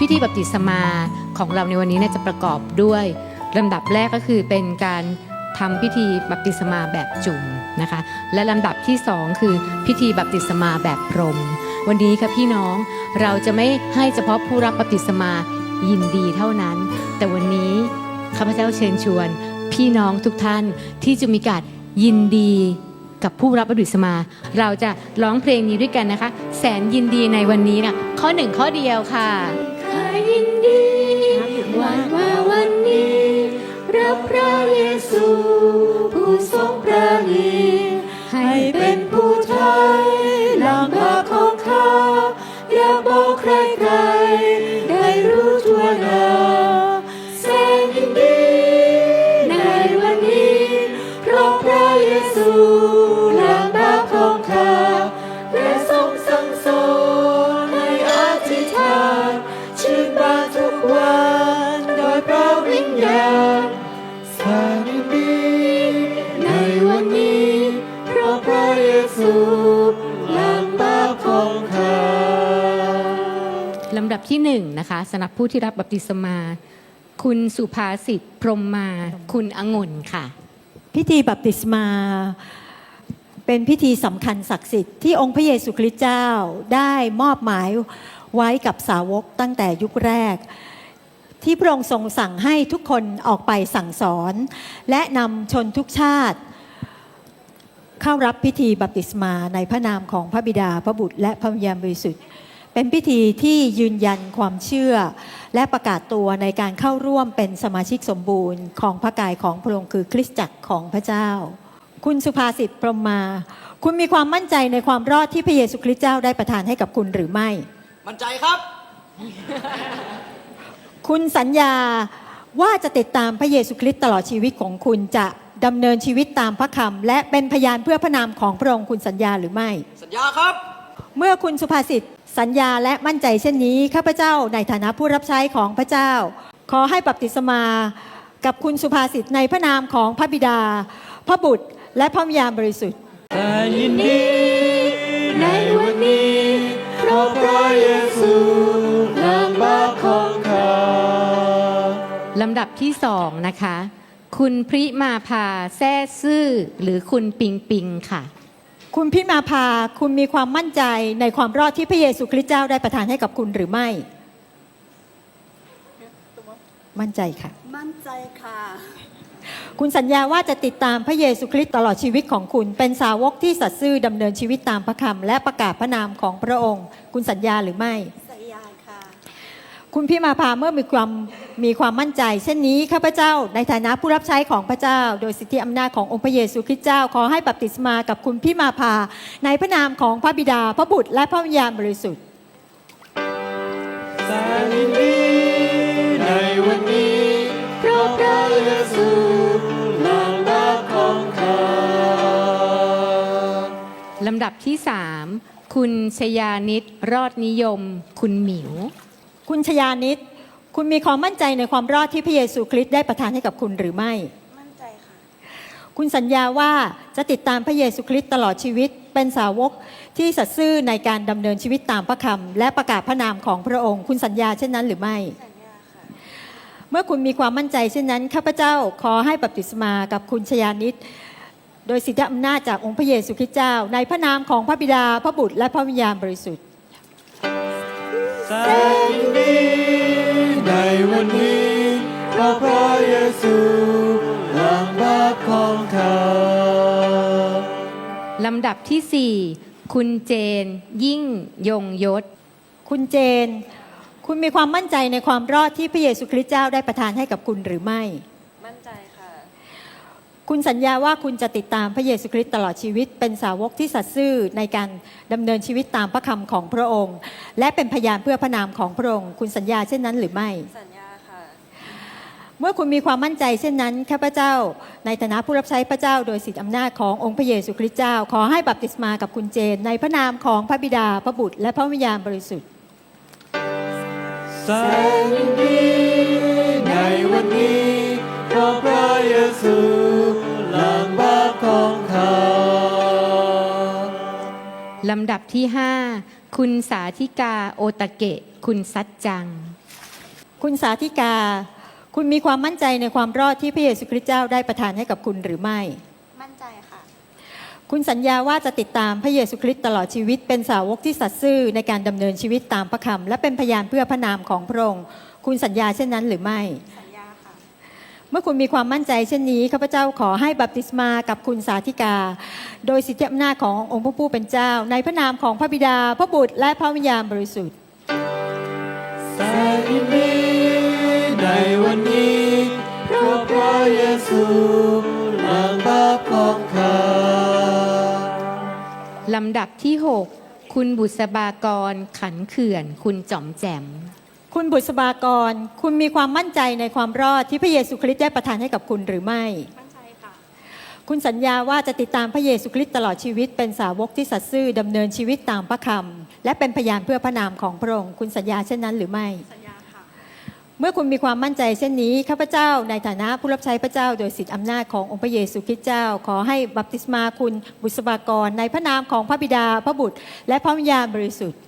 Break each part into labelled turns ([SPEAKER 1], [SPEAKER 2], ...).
[SPEAKER 1] พิธีบัพติศมาของเราในวันนี้เนี่ยจะประกอบด้วยลำดับแรกก็คือเป็นการทำพิธีบัพติศมาแบบจุ่มนะคะ และลำดับที่สองคือพิธีบัพติศมาแบบพรม วันนี้ค่ะพี่น้องเราจะไม่ให้เฉพาะผู้รับบัพติศมายินดีเท่านั้น แต่วันนี้ข้าพเจ้าเชิญชวน พี่น้องทุกท่านที่จะมีการยินดีกับผู้รับบัพติศมา เราจะร้องเพลงนี้ด้วยกันนะคะ แสนยินดีในวันนี้นะข้อหนึ่งข้อเดียวค่ะ
[SPEAKER 2] ยินดีวันว่าวันนี้ รับพระเยซู ผู้ทรงประณีให้เป็นผู้ไทยลำพาของข้าอย่าบอกใครใครๆ ได้รู้ทั่วหน้า ข้าลำ
[SPEAKER 1] ดับที่หนึ่งนะคะสำหรับผู้ที่รับบัพติศมา คุณสุภาษิตพรหมมา คุณองุ่นค่ะ
[SPEAKER 3] พิธีบัพติศมา เป็นพิธีสำคัญศักดิ์สิทธิ์ที่องค์พระเยซูคริสต์เจ้าได้มอบหมายไว้กับสาวกตั้งแต่ยุคแรก ที่พระองค์ทรงสั่งให้ทุกคนออกไปสั่งสอน และนำชนทุกชาติ เข้ารับพิธีบัพติศมาในพระนามของพระบิดาพระบุตรและพระวิญญาณบริสุทธิ์ เป็นพิธีที่ยืนยันความเชื่อ และประกาศตัวในการเข้าร่วมเป็นสมาชิกสมบูรณ์ของพระกายของพระองค์คือคริสตจักรของพระเจ้า คุณสุภาษิตพรหมมา คุณมีความมั่นใจในความรอดที่พระเยซูคริสต์เจ้าได้ประทานให้กับคุณหรือไม่
[SPEAKER 4] มั่นใจครับ
[SPEAKER 3] คุณสัญญาว่าจะติดตามพระเยซูคริสต์ตลอดชีวิตของคุณจะ ดำเนินชีวิตตามพระคำและเป็นพยานเพื่อพระนามของพระองค์คุณสัญญาหรือไม่
[SPEAKER 4] สัญญาครับ
[SPEAKER 3] เมื่อคุณสุภาษิตสัญญาและมั่นใจเช่นนี้ข้าพเจ้าในฐานะผู้รับใช้ของพระเจ้า ขอให้บัพติศมากับคุณสุภาษิตในพระนามของพระบิดา พระบุตรและพระวิญญาณบริสุทธิ์
[SPEAKER 2] แต่ยินดีในวันนี้เพราะพระเยซูลำบากของข้า
[SPEAKER 1] ลำดับที่สองนะคะ คุณพริมาภาแซ่ซื่อหรือคุณปิงปิงค่ะ
[SPEAKER 3] คุณพิมาภาคุณมีความมั่นใจในความรอดที่พระเยซูคริสต์เจ้าได้ประทานให้กับคุณหรือไม่ มั่นใจค่ะ
[SPEAKER 5] มั่นใจค่ะ
[SPEAKER 3] คุณสัญญาว่าจะติดตามพระเยซูคริสต์ตลอดชีวิตของคุณ เป็นสาวกที่สัตย์ซื่อดำเนินชีวิตตามพระคำและประกาศพระนามของพระองค์ คุณสัญญาหรือไม่
[SPEAKER 5] สัญญาค่ะ
[SPEAKER 3] คุณพิมาภาเมื่อมีความ มีความมั่นใจ เช่นนี้ข้าพเจ้า ในฐานะผู้รับใช้ของพระเจ้า โดยสิทธิอำนาจขององค์พระเยซูคริสต์เจ้า ขอให้บัพติศมากับคุณพิมาภาในพระนามของพระบิดา พระบุตร และพระวิญญาณบริสุทธิ์
[SPEAKER 2] แสนยินดีในวันนี้เพราะพระเยซูลำบากของข้า
[SPEAKER 1] ลำดับที่สามคุณชยานิตรอดนิยม คุณหมิว
[SPEAKER 3] คุณชยานิต คุณมีความมั่นใจในความรอดที่พระเยซูคริสต์ได้ประทานให้กับคุณหรือไม่
[SPEAKER 5] มั่นใจค่ะ
[SPEAKER 3] คุณสัญญาว่าจะติดตามพระเยซูคริสต์ตลอดชีวิต เป็นสาวกที่สัตย์ซื่อในการดำเนินชีวิตตามพระคำและประกาศพระนามของพระองค์ คุณสัญญาเช่นนั้นหรือไม่
[SPEAKER 5] สัญญาค่ะ
[SPEAKER 3] เมื่อคุณมีความมั่นใจเช่นนั้นข้าพเจ้าขอให้บัพติศมากับคุณชยานิตโดยสิทธิอำนาจจากองค์พระเยซูคริสต์เจ้า ในพระนามของพระบิดาพระบุตรและพระวิญญาณบริสุทธิ์
[SPEAKER 2] วันนี้เพราะพระเยซูลำบากของข้า
[SPEAKER 1] ลำดับที่สี่คุณเจน ยิ่งยงยศ
[SPEAKER 3] คุณเจน คุณมีความมั่นใจในความรอดที่พระเยซูคริสต์เจ้าได้ประทานให้กับคุณหรือไม่
[SPEAKER 5] มั่นใจค่ะ
[SPEAKER 3] คุณสัญญาว่าคุณจะติดตามพระเยซูคริสต์ตลอดชีวิต เป็นสาวกที่สัตย์ซื่อในการดำเนินชีวิตตามพระคำของพระองค์ และเป็นพยานเพื่อพระนามของพระองค์ คุณสัญญาเช่นนั้นหรือไม่
[SPEAKER 5] สัญญาค่ะ
[SPEAKER 3] เมื่อคุณมีความมั่นใจเช่นนั้นข้าพเจ้า ในฐานะผู้รับใช้พระเจ้า โดยสิทธิอำนาจขององค์พระเยซูคริสต์เจ้า ขอให้บัพติศมากับคุณเจน ในพระนามของพระบิดาพระบุตร และพระวิญญาณบริสุทธิ์
[SPEAKER 2] แสนดีในวันนี้เพราะพระเยซูลำบากของข้า
[SPEAKER 1] ลำดับที่ห้าคุณคุณสาธิกาโอตะเกะ คุณซัดจัง
[SPEAKER 3] คุณสาธิกา คุณมีความมั่นใจในความรอดที่พระเยซูคริสต์เจ้าได้ประทานให้กับคุณหรือไม่
[SPEAKER 5] มั่นใจค่ะ
[SPEAKER 3] คุณสัญญาว่าจะติดตามพระเยซูคริสต์ตลอดชีวิต เป็นสาวกที่สัตย์ซื่อในการดำเนินชีวิตตามพระคำและเป็นพยานเพื่อพระนามของพระองค์ คุณสัญญาเช่นนั้นหรือไม่
[SPEAKER 5] สัญญาค่ะ
[SPEAKER 3] เมื่อคุณมีความมั่นใจเช่นนี้ข้าพเจ้าขอให้บัพติศมากับคุณสาธิกา โดยสิทธิอำนาจขององค์พระผู้เป็นเจ้า ในพระนามของพระบิดา พระบุตรและพระวิญญาณบริสุทธิ์
[SPEAKER 2] เยซูล้างบาปของข้า
[SPEAKER 1] ลำดับที่ 6 คุณบุษบากรขันเขื่อน คุณจอมแจม
[SPEAKER 3] คุณบุษบากร คุณมีความมั่นใจในความรอดที่พระเยซูคริสต์ได้ประทานให้กับคุณหรือไม่
[SPEAKER 5] มั่นใจค่ะ
[SPEAKER 3] คุณสัญญาว่าจะติดตามพระเยซูคริสต์ตลอดชีวิตเป็นสาวกที่สัตย์ซื่อดำเนินชีวิตตามพระคำและเป็นพยานเพื่อพระนามของพระองค์คุณสัญญาเช่นนั้นหรือไม่
[SPEAKER 5] สัญ
[SPEAKER 3] เมื่อคุณมีความมั่นใจเช่นนี้ข้าพเจ้าในฐานะผู้รับใช้พระเจ้า โดยสิทธิอำนาจขององค์พระเยซูคริสต์เจ้า ขอให้บัพติศมาคุณบุษบากร ในพระนามของพระบิดาพระบุตร และพระวิญญาณบริสุทธิ์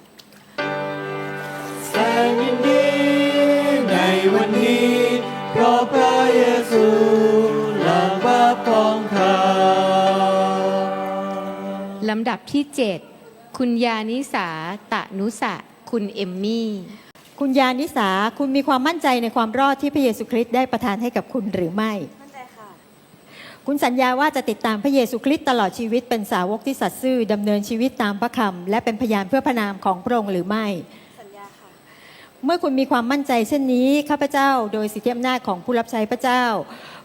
[SPEAKER 2] แสนยินดีในวันนี้เพราะพระเยซูล้างบาปของข้า
[SPEAKER 1] ลำดับที่ 7 คุณยานิสาตะนุสะ คุณเอมมี่
[SPEAKER 3] คุณยานิสาคุณมีความมั่นใจในความรอดที่พระเยซูคริสต์ได้ประทานให้กับคุณหรือไม่
[SPEAKER 5] มั่นใจค่ะ
[SPEAKER 3] คุณสัญญาว่าจะติดตามพระเยซูคริสต์ตลอดชีวิตเป็นสาวกที่สัตย์ซื่อดำเนินชีวิตตามพระคำและเป็นพยานเพื่อพระนามของพระองค์หรือไม่
[SPEAKER 5] สัญญาค่ะ
[SPEAKER 3] เมื่อคุณมีความมั่นใจเช่นนี้ข้าพเจ้า โดยสิทธิอำนาจของผู้รับใช้พระเจ้า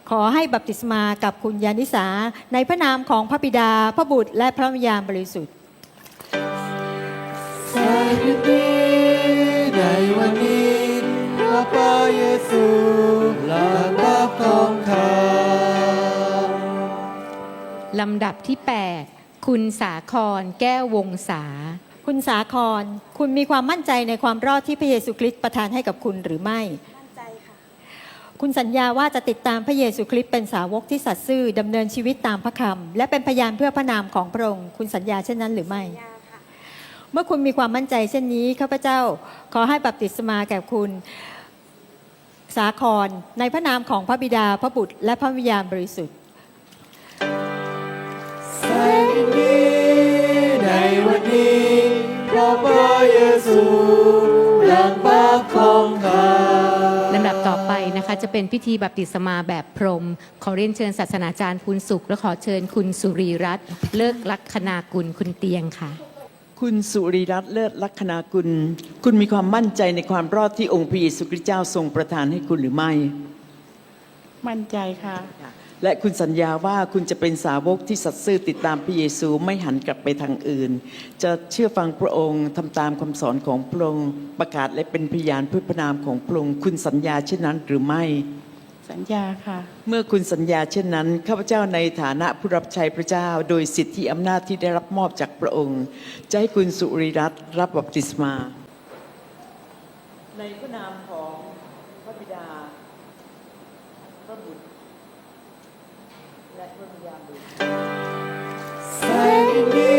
[SPEAKER 3] ขอให้บัพติศมากับคุณยานิสา ในพระนามของพระบิดา พระบุตร และพระวิญญาณบริสุทธิ์
[SPEAKER 2] ลำ
[SPEAKER 1] ดับที่ 8 คุณสาครแก้ววงศา
[SPEAKER 3] คุณสาคร คุณมีความมั่นใจในความรอดที่พระเยซูคริสต์ประทานให้กับคุณหรือไม่
[SPEAKER 5] มั่นใจค่ะ
[SPEAKER 3] คุณสัญญาว่าจะติดตามพระเยซูคริสต์เป็นสาวกที่สัตย์ซื่อดำเนินชีวิตตามพระคำและเป็นพยานเพื่อพระนามของพระองค์ คุณสัญญาเช่นนั้นหรือไม่
[SPEAKER 5] สัญญาค่ะ
[SPEAKER 3] เมื่อคุณมีความมั่นใจเช่นนี้ข้าพเจ้าขอให้บัพติศมาแก่คุณสาครในพระนามของพระบิดาพระบุตรและพระวิญญาณบริสุทธิ์
[SPEAKER 2] แสนยินดีในวันนี้เพราะพระเยซูล้างบาปของข้า
[SPEAKER 1] ลำดับต่อไปนะคะจะเป็นพิธีบัพติศมาแบบพรหมขอเรียนเชิญศาสนาจารย์ภูนสุข และขอเชิญคุณสุรีรัตน์เลิกลักษณากุลคุณเตียงค่ะ
[SPEAKER 4] คุณสุริรัตน์เลิศลักษณากุล คุณมีความมั่นใจในความรอดที่องค์พระเยซูคริสต์เจ้าทรงประทานให้คุณหรือไม่
[SPEAKER 6] มั่นใจค่ะ
[SPEAKER 4] และคุณสัญญาว่าคุณจะเป็นสาวกที่สัตย์ซื่อติดตามพระเยซูไม่หันกลับไปทางอื่น จะเชื่อฟังพระองค์ทำตามคำสอนของพระองค์ประกาศและเป็นพยานเพื่อพระนามของพระองค์คุณสัญญาเช่นนั้นหรือไม่
[SPEAKER 6] สัญญาค่ะ
[SPEAKER 4] เมื่อคุณสัญญาเช่นนั้นข้าพเจ้าในฐานะผู้รับใช้พระเจ้า โดยสิทธิอำนาจที่ได้รับมอบจากพระองค์จะให้คุณสุริรัตน์รับบัพติศมา ในพระนามของพระบิดา พระบุตร และพระวิญญาณบริสุทธิ์
[SPEAKER 2] แสนยินดี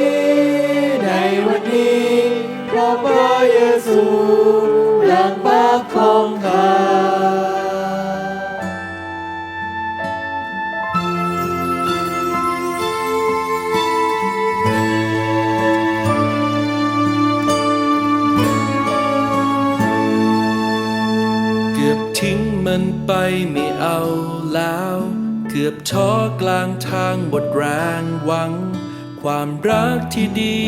[SPEAKER 2] ในวันนี้เพราะพระเยซูล้างบาปของข้า
[SPEAKER 7] เกือบทิ้งมันไปไม่เอาแล้ว เกือบท้อกลางทางหมดแรงหวัง ความรักที่ดี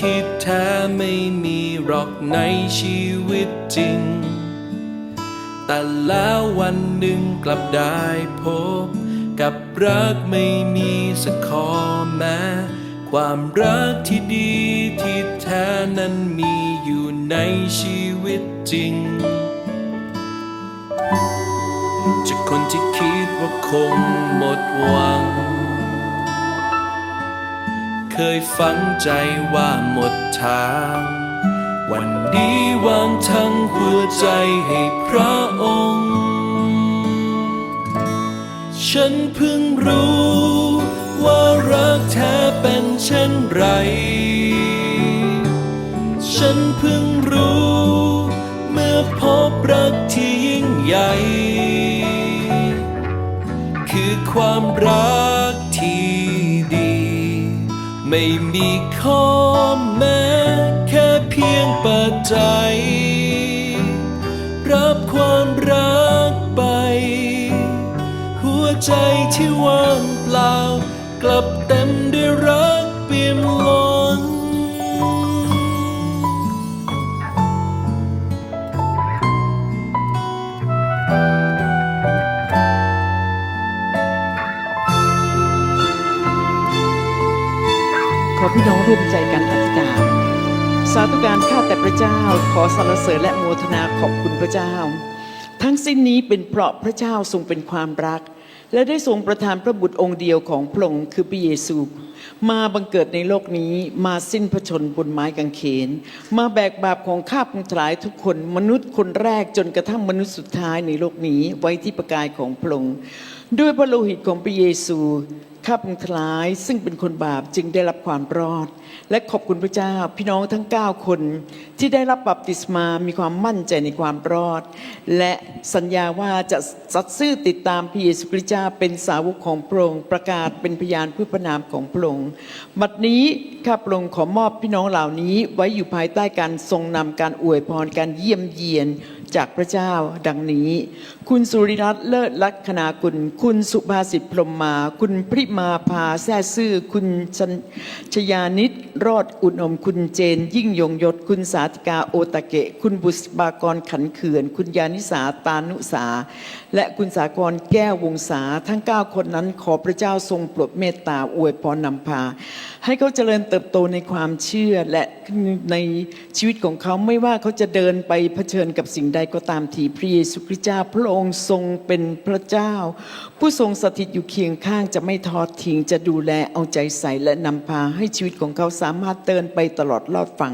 [SPEAKER 7] ที่แท้ไม่มีหรอกในชีวิตจริง แต่แล้ววันหนึ่งกลับได้พบ กับรักไม่มีสักข้อแม้ ความรักที่ดีที่แท้นั้นมีอยู่ในชีวิตจริง จากคนที่คิดว่าคงหมดหวัง เคยฝังใจว่าหมดทาง วันนี้วางทั้งหัวใจให้พระองค์ ฉันเพิ่งรู้ว่ารักแท้เป็นเช่นไร ฉันเพิ่งรู้ เมื่อพบรักที่ยิ่งใหญ่ ความรักที่ดี ไม่มีข้อแม้แค่เพียงเปิดใจ รับความรักไป หัวใจที่ว่างเปล่ากลับ
[SPEAKER 4] ขอพี่น้องร่วมใจกันอธิษฐานสาธุการข้าแต่พระเจ้า ขอสรรเสริญและโมทนาขอบคุณพระเจ้า ทั้งสิ้นนี้เป็นเพราะพระเจ้าทรงเป็นความรัก และได้ทรงประทานพระบุตรองค์เดียวของพระองค์คือพระเยซูมาบังเกิดในโลกนี้มาสิ้นพระชนบนไม้กางเขน มาแบกบาปของข้าพงทลายทุกคนมนุษย์คนแรกจนกระทั่งมนุษย์สุดท้ายในโลกนี้ไว้ที่ประกายของพระองค์ด้วยพระโลหิตของพระเยซู ข้าพงทลายซึ่งเป็นคนบาปจึงได้รับความรอด และขอบคุณพระเจ้าพี่น้องทั้ง 9 คน ที่ได้รับบัพติศมามีความมั่นใจในความรอด และสัญญาว่าจะสัตย์ซื่อติดตามพระเยซูคริสต์เจ้าเป็นสาวกของพระองค์ประกาศเป็นพยานเพื่อพระนามของพระองค์บัดนี้ข้าพระองค์ขอมอบพี่น้องเหล่านี้ไว้อยู่ภายใต้การทรงนำการอวยพรการเยี่ยมเยียนจากพระเจ้าดังนี้ คุณสุริรัตน์เลิศลักษณากุลคุณสุภาษิตพรมมา คุณพริมาพาแซ่ซื่อคุณชชยานิตรอดอุณมคุณเจน ยิ่งยงยศคุณสาธิกาโอตะเกะ คุณบุษบากรขันเขื่อน คุณยานิสาตานุสา และคุณสากรแก้ววงศาทั้ง 9 คนนั้นขอพระเจ้าทรงโปรดเมตตาอวยพรนำพาให้เขาเจริญเติบโตในความเชื่อและในชีวิตของเขาไม่ว่าเขาจะเดินไปเผชิญกับสิ่งใดก็ตามทีพระเยซูคริสต์เจ้าพระองค์ทรงเป็นพระเจ้า ผู้ทรงสถิตอยู่เคียงข้างจะไม่ทอดทิ้งจะดูแลเอาใจใส่และนำพาให้ชีวิตของเขาสามารถเดินไปตลอดรอดฟัง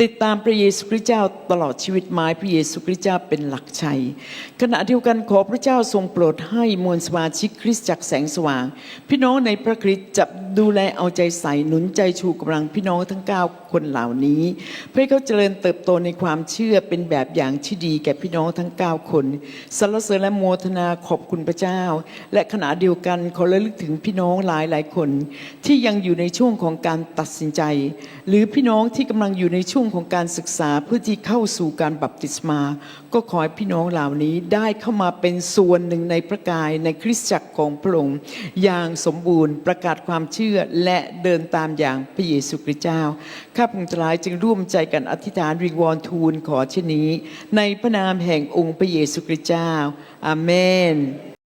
[SPEAKER 4] ติดตามพระเยซูคริสต์เจ้าตลอดชีวิตไม้พระเยซูคริสต์เจ้าเป็นหลักชัย ขณะเดียวกันขอพระเจ้าทรงโปรดให้มวลสมาชิกคริสตจักรแสงสว่าง พี่น้องในพระคริสต์จะดูแลเอาใจใส่หนุนใจชูกำลังพี่น้องทั้ง 9 คนเหล่านี้ เพื่อให้เขาเจริญเติบโตในความเชื่อเป็นแบบอย่างที่ดีแก่พี่น้องทั้ง 9 คนสรรเสริญและโมทนาขอบคุณพระเจ้า และขณะเดียวกันขอระลึกถึงพี่น้องหลายหลายคน ที่ยังอยู่ในช่วงของการตัดสินใจ หรือพี่น้องที่กำลังอยู่ในช่วงของการศึกษาเพื่อที่เข้าสู่การบัพติศมา ก็ขอให้พี่น้องเหล่านี้ได้เข้ามาเป็นส่วนหนึ่งในพระกายในคริสตจักรของพระองค์อย่างสมบูรณ์ประกาศความเชื่อและเดินตามอย่างพระเยซูคริสต์เจ้า ข้าพงศ์ทลายจึงร่วมใจกันอธิษฐานวิงวอนทูลขอเช่นนี้ ในพระนามแห่งองค์พระเยซูคริสต์เจ้า อาเมน